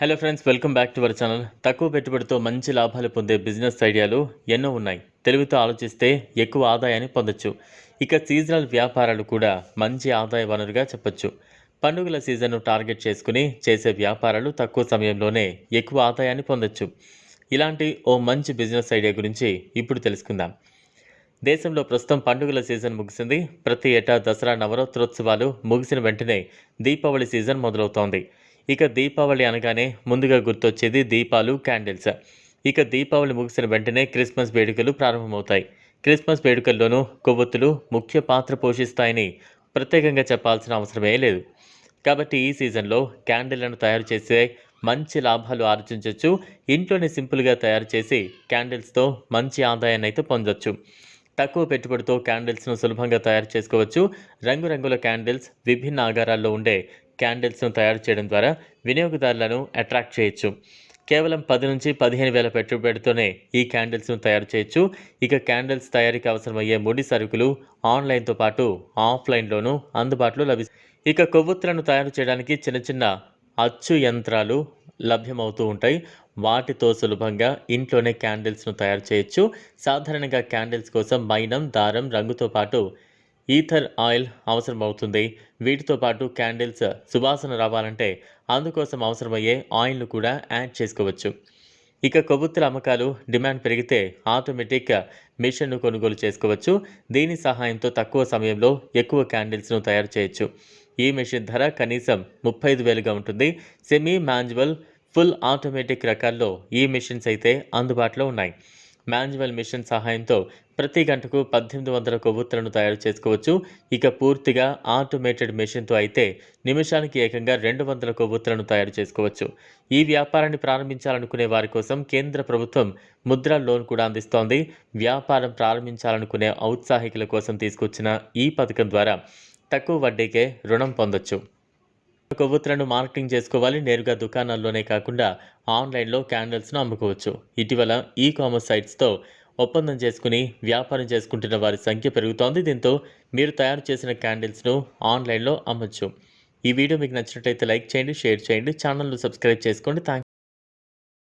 Hello friends welcome back to our channel తక్కువ పెట్టుబడితో మంచి లాభాలు పొందే బిజినెస్ ఐడియాలు ఎన్నో ఉన్నాయి. తెలివితో ఆలోచిస్తే ఎక్కువ ఆదాయాన్ని పొందొచ్చు. ఇక సీజనల్ వ్యాపారాలు కూడా మంచి ఆదాయ వనరుగా చెప్పొచ్చు. పండుగల సీజన్ను టార్గెట్ చేసుకుని చేసే వ్యాపారాలు తక్కువ సమయంలోనే ఎక్కువ ఆదాయాన్ని పొందొచ్చు. ఇలాంటి ఓ మంచి బిజినెస్ ఐడియా గురించి ఇప్పుడు తెలుసుకుందాం. దేశంలో ప్రస్తుతం పండుగల సీజన్ ముగిసింది. ప్రతి ఏటా దసరా నవరాత్రోత్సవాలు ముగిసిన వెంటనే దీపావళి సీజన్ మొదలవుతోంది. ఇక దీపావళి అనగానే ముందుగా గుర్తొచ్చేది దీపాలు క్యాండిల్స్. ఇక దీపావళి ముగిసిన వెంటనే క్రిస్మస్ వేడుకలు ప్రారంభమవుతాయి. క్రిస్మస్ వేడుకల్లోనూ కొవ్వొత్తులు ముఖ్య పాత్ర పోషిస్తాయని ప్రత్యేకంగా చెప్పాల్సిన అవసరమే లేదు. కాబట్టి ఈ సీజన్లో క్యాండిల్లను తయారు చేసే మంచి లాభాలు ఆర్జించవచ్చు ఇంట్లోనే సింపుల్గా తయారు చేసి క్యాండిల్స్తో మంచి ఆదాయాన్ని అయితే పొందొచ్చు. తక్కువ పెట్టుబడితో క్యాండిల్స్ను సులభంగా తయారు చేసుకోవచ్చు. రంగురంగుల క్యాండిల్స్ విభిన్న ఆకారాల్లో ఉండే క్యాండిల్స్ను తయారు చేయడం ద్వారా వినియోగదారులను అట్రాక్ట్ చేయొచ్చు. కేవలం పది నుంచి పదిహేను వేల పెట్టుబడితోనే ఈ క్యాండిల్స్ను తయారు చేయొచ్చు. ఇక క్యాండిల్స్ తయారీకి అవసరమయ్యే ముడి సరుకులు ఆన్లైన్తో పాటు ఆఫ్లైన్లోనూ అందుబాటులో లభిస్తాయి ఇక కొవ్వొత్తులను తయారు చేయడానికి చిన్న చిన్న అచ్చు యంత్రాలు లభ్యమవుతూ ఉంటాయి. వాటితో సులభంగా ఇంట్లోనే క్యాండిల్స్ను తయారు చేయొచ్చు. సాధారణంగా క్యాండిల్స్ కోసం మైనం దారం రంగుతో పాటు ఈథర్ ఆయిల్ అవసరం అవుతుంది వీటితో పాటు క్యాండిల్స్ సువాసన రావాలంటే అందుకోసం అవసరమయ్యే ఆయిల్ను కూడా యాడ్ చేసుకోవచ్చు. ఇక కొవ్వొత్తుల అమ్మకాలు డిమాండ్ పెరిగితే ఆటోమేటిక్ మిషన్ను కొనుగోలు చేసుకోవచ్చు. దీని సహాయంతో తక్కువ సమయంలో ఎక్కువ క్యాండిల్స్ను తయారు చేయొచ్చు. ఈ మెషిన్ ధర కనీసం ముప్పై ఐదు వేలుగా ఉంటుంది. సెమీ మాన్యువల్ ఫుల్ ఆటోమేటిక్ రకాల్లో ఈ మిషన్స్ అయితే అందుబాటులో ఉన్నాయి. మాన్యువల్ మిషన్ సహాయంతో ప్రతి గంటకు పద్దెనిమిది వందల కొవ్వొత్తులను తయారు చేసుకోవచ్చు. ఇక పూర్తిగా ఆటోమేటెడ్ మెషిన్తో అయితే నిమిషానికి ఏకంగా రెండు వందల కొవ్వొత్తులను తయారు చేసుకోవచ్చు. ఈ వ్యాపారాన్ని ప్రారంభించాలనుకునే వారి కోసం కేంద్ర ప్రభుత్వం ముద్రా లోన్ కూడా అందిస్తోంది. వ్యాపారం ప్రారంభించాలనుకునే ఔత్సాహికుల కోసం తీసుకొచ్చిన ఈ పథకం ద్వారా తక్కువ వడ్డీకే రుణం పొందొచ్చు. కొవ్వొత్తులను మార్కెటింగ్ చేసుకోవాలి. నేరుగా దుకాణాల్లోనే కాకుండా ఆన్లైన్లో క్యాండిల్స్ను అమ్ముకోవచ్చు. ఇటీవల ఈ కామర్స్ సైట్స్తో ఒప్పందం చేసుకుని వ్యాపారం చేసుకుంటున్న వారి సంఖ్య పెరుగుతోంది. దీంతో మీరు తయారు చేసిన క్యాండిల్స్ను ఆన్లైన్లో అమ్మొచ్చు. ఈ వీడియో మీకు నచ్చినట్లయితే లైక్ చేయండి షేర్ చేయండి ఛానల్ను సబ్స్క్రైబ్ చేసుకోండి. థ్యాంక్